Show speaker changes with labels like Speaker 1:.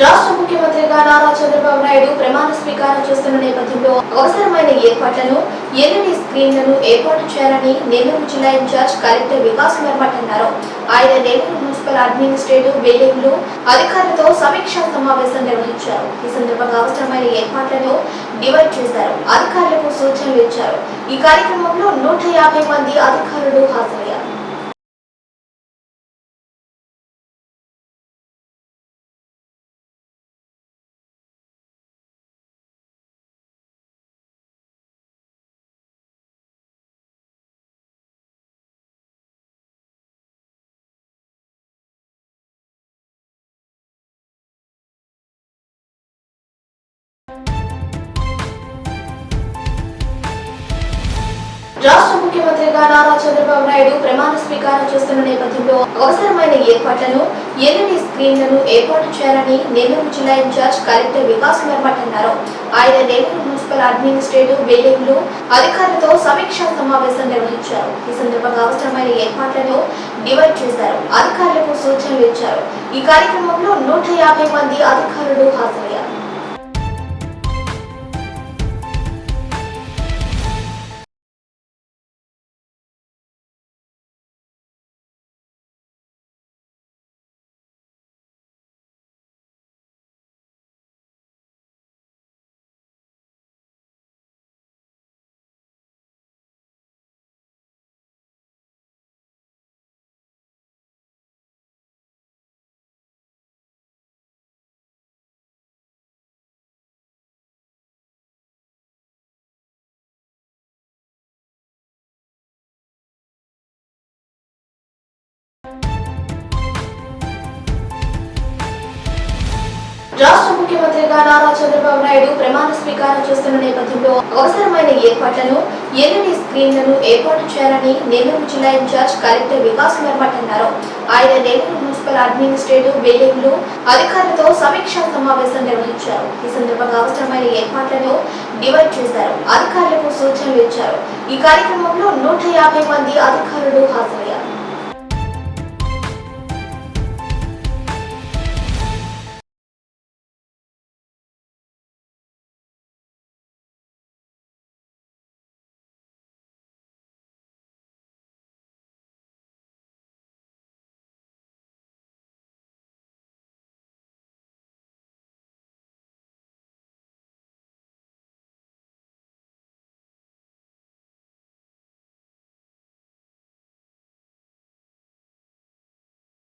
Speaker 1: రాష్ట్ర ముఖ్యమంత్రిగా నారా చంద్రబాబు నాయుడు ప్రమాణ స్వీకారం చేస్తున్న నేపథ్యంలో అవసరమైన ఏర్పాట్లను ఎల్ఈడి స్క్రీన్లను ఏర్పాటు చేయాలని నెల్లూరు జిల్లా ఇన్ఛార్జ్ కలెక్టర్ వికాస్ మెర్మట్ అన్నారు ఆయన నెల్లూరు మున్సిపల్ అడ్మినిస్ట్రేటివ్ బిల్డింగ్లు అధికారులతో సమీక్షా సమావేశం నిర్వహించారు. ఈ సందర్భంగా అవసరమైన ఏర్పాట్లను డివైడ్ చేశారు. అధికారులకు సూచనలు ఇచ్చారు. ఈ కార్యక్రమంలో నూట యాభై మంది అధికారులు రాష్ట్ర ముఖ్యమంత్రిగా నారా చంద్రబాబు నాయుడు ప్రమాణ స్వీకారం చేస్తున్న నేపథ్యంలో అవసరమైన ఏర్పాట్లను ఎల్ఈడి స్క్రీన్లను ఏర్పాటు చేయాలని నెల్లూరు జిల్లా ఇన్ఛార్జ్ కలెక్టర్ వికాస్ మెర్మట్ అన్నారు. ఆయన నెల్లూరు మున్సిపల్ అడ్మినిస్ట్రేటివ్ బిల్డింగ్లు అధికారులతో సమీక్షా సమావేశం నిర్వహించారు. ఈ సందర్భంగా అవసరమైన ఏర్పాట్లను డివైడ్ చేశారు. అధికారులకు సూచనలు ఇచ్చారు. ఈ కార్యక్రమంలో నూట యాభై మంది అధికారులు హాజరయ్యారు. ముఖ్యమంత్రిగా నారా చంద్రబాబు నాయుడు ప్రమాణ స్వీకారం చేస్తున్న నేపథ్యంలో అవసరమైన ఏర్పాట్లను ఎల్ఈడి స్క్రీన్లను ఏర్పాటు చేయాలని నెల్లూరు జిల్లా ఇన్ఛార్జ్ కలెక్టర్ వికాస్ మెర్మట్ అన్నారు ఆయన నెల్లూరు మున్సిపల్ అడ్మినిస్ట్రేటివ్ బిల్డింగ్లు అధికారులతో సమీక్షా సమావేశం నిర్వహించారు. ఈ సందర్భంగా అవసరమైన ఏర్పాట్లను డివైడ్ చేశారు. అధికారులకు సూచనలు ఇచ్చారు. ఈ కార్యక్రమంలో నూట యాభై మంది అధికారులు హాజరయ్యారు.